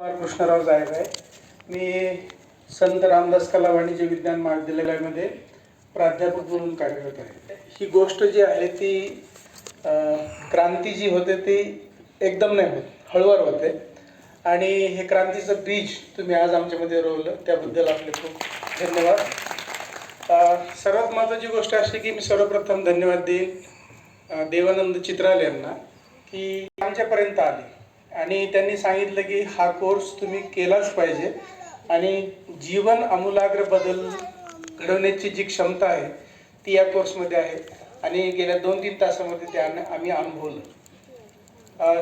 कुमार कृष्णराव जायक आहे मी संत रामदास कला वाणिज्य विज्ञान महाविद्यालयामध्ये प्राध्यापक म्हणून कार्यरत आहे. ही गोष्ट जी आहे ती क्रांती जी होते ती एकदम नाही होत हळूवार होते. आणि हे क्रांतीचं बीज तुम्ही आज आमच्यामध्ये रोवलं त्याबद्दल आपले खूप धन्यवाद. सर्वात महत्त्वाची गोष्ट अशी की मी सर्वप्रथम धन्यवाद देईन देवानंद चित्राल यांना की आमच्यापर्यंत आले. आणि त्यांनी सांगितलं की हा कोर्स तुम्ही केलाच पाहिजे. आणि जीवन आमूलाग्र बदल घडवण्याची जी क्षमता आहे ती या कोर्समध्ये आहे. आणि गेल्या दोन तीन तासामध्ये ते आम्ही आम्ही अनुभवलं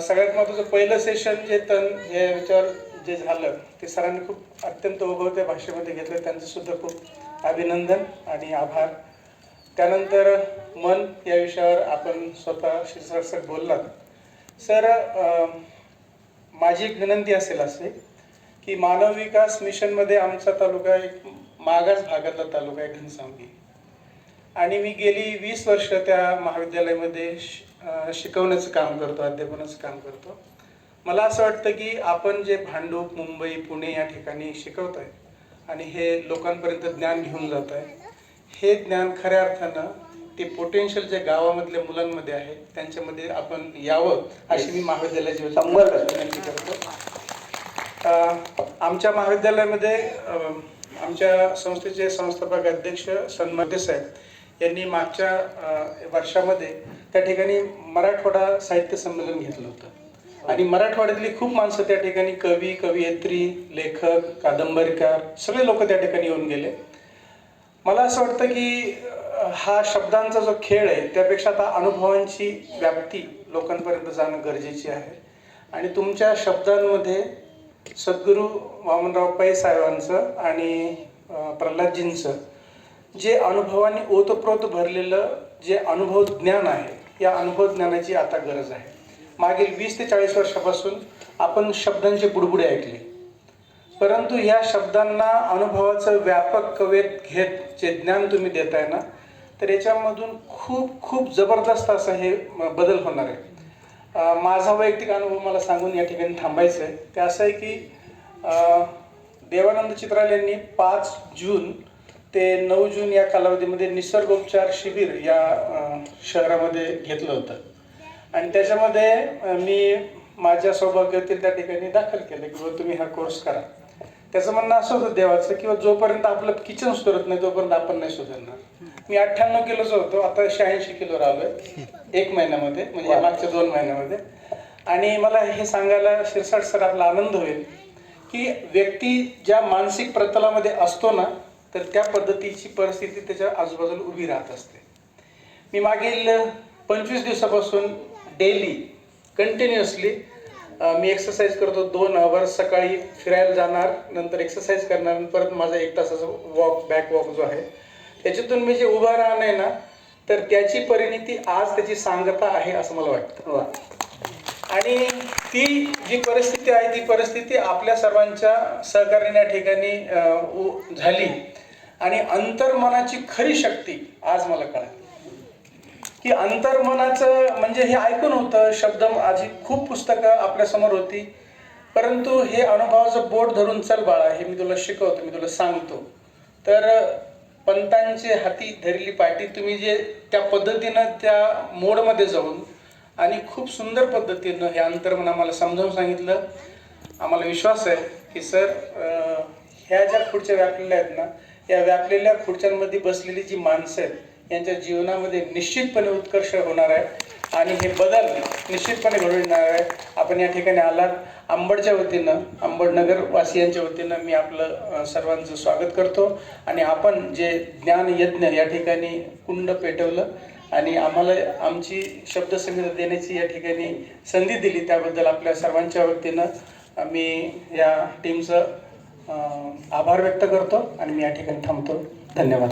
सगळ्यात महत्त्वाचं पहिलं सेशन जे तन जे विचार जे झालं ते सरांनी खूप अत्यंत ओघवत्या भाषेमध्ये घेतलं. त्यांचं सुद्धा खूप अभिनंदन आणि आभार. त्यानंतर मन या विषयावर आपण स्वतः शिरसाट बोललात. सर माझी एक विनंती असेल असे की मानव विकास मिशनमध्ये आमचा तालुका एक मागास भागातला तालुका आहे घनसावंगी. आणि मी गेली वीस वर्ष त्या महाविद्यालयामध्ये श- शिकवण्याचं काम करतो अध्यापनाचं काम करतो. मला असं वाटतं की आपण जे भांडूप मुंबई पुणे या ठिकाणी शिकवत आहे आणि हे लोकांपर्यंत ज्ञान घेऊन जात आहे हे ज्ञान खऱ्या अर्थानं ते पोटेन्शियल जे गावामधल्या मुलांमध्ये आहे त्यांच्यामध्ये आपण यावं अशी मी महाविद्यालयाची. विनंती करतो. आमच्या महाविद्यालयामध्ये आमच्या संस्थेचे संस्थापक अध्यक्ष सन्मान्य साहेब यांनी मागच्या वर्षामध्ये त्या ठिकाणी मराठवाडा साहित्य संमेलन घेतलं होतं. आणि मराठवाड्यातली खूप माणसं त्या ठिकाणी कवी कवयित्री लेखक कादंबरीकार सगळे लोक त्या ठिकाणी येऊन गेले. मला असं वाटतं की हा शब्दांचा जो खेळ आहे त्यापेक्षा आता अनुभवांची व्याप्ती लोकांपर्यंत जाणं गरजेची आहे. आणि तुमच्या शब्दांमध्ये सद्गुरू वामनराव पै साहेबांचं आणि प्रल्हादजींचं जे अनुभवाने ओतप्रोत भरलेलं जे अनुभव ज्ञान आहे या अनुभव ज्ञानाची आता गरज आहे. मागील वीस ते चाळीस वर्षापासून आपण शब्दांचे बुडबुडे ऐकले. परंतु ह्या शब्दांना अनुभवाचं व्यापक कवेत घेत जे ज्ञान तुम्ही देताय ना तर याच्यामधून खूप खूप जबरदस्त असं हे बदल होणार आहे. माझा वैयक्तिक अनुभव मला सांगून या ठिकाणी थांबायचं आहे ते असं आहे की देवानंद चित्राल यांनी पाच जून ते नऊ जून या कालावधीमध्ये निसर्गोपचार शिबिर या शहरामध्ये घेतलं होतं. आणि त्याच्यामध्ये मी माझ्या सौभाग्यातील त्या ठिकाणी दाखल केलं की तुम्ही हा कोर्स करा. त्याचं म्हणणं असं होतं देवाचं किंवा जोपर्यंत आपलं किचन सुधारत नाही तोपर्यंत आपण नाही सुधारणार. मी अठ्ठ्याण्णव किलोचा होतो आता शहाऐंशी किलोवर आलोय एक महिन्यामध्ये म्हणजे मागच्या दोन महिन्यामध्ये. आणि मला हे सांगायला शिरसाट सर आपला आनंद होईल की व्यक्ती ज्या मानसिक प्रतलामध्ये असतो ना तर त्या पद्धतीची परिस्थिती त्याच्या आजूबाजूला उभी राहत असते. मी मागील पंचवीस दिवसापासून डेली कंटिन्युअसली मी एक्सरसाइज करतो दोन आवर सकाळी फिरायला जाणार नंतर एक्सरसाइज करणार परत माझा एक तासाचा वॉक बॅक वॉक जो आहे त्याच्यातून मी जे उभा राहणं आहे ना तर त्याची परिणिती आज त्याची सांगता आहे असं मला वाटतं. आणि ती जी परिस्थिती आहे ती परिस्थिती आपल्या सर्वांच्या सहकार्याने या ठिकाणी झाली. आणि अंतर्मनाची खरी शक्ती आज मला कळाली. की अंतर्मनाचं म्हणजे हे ऐकून होतं. शब्द आधी खूप पुस्तकं आपल्यासमोर होती. परंतु हे अनुभवाचं बोट धरून चल बाळा हे मी तुला शिकवतो मी तुला सांगतो. तर पंतांचे हाती धरली पाठी तुम्ही जे त्या पद्धतीनं त्या मोडमध्ये जाऊन आणि खूप सुंदर पद्धतीनं हे अंतर्मन आम्हाला समजावून सांगितलं. आम्हाला विश्वास आहे की सर ह्या ज्या खुर्च्या व्यापलेल्या आहेत ना या व्यापलेल्या खुर्च्यांमध्ये बसलेली जी माणसं आहेत यांच्या जीवनामध्ये निश्चितपणे उत्कर्ष होणार आहे आणि हे बदल निश्चितपणे घडून येणार आहे. आपण या ठिकाणी आलात. अंबडच्या वतीनं अंबडनगर वासियांच्या वतीनं मी आपलं सर्वांचं स्वागत करतो. आणि आपण जे ज्ञान यज्ञ या ठिकाणी कुंड पेटवलं आणि आम्हाला आमची शब्दसंगीत देण्याची या ठिकाणी संधी दिली त्याबद्दल आपल्या सर्वांच्या वतीनं मी या टीमचं आभार व्यक्त करतो आणि मी या ठिकाणी थांबतो. धन्यवाद.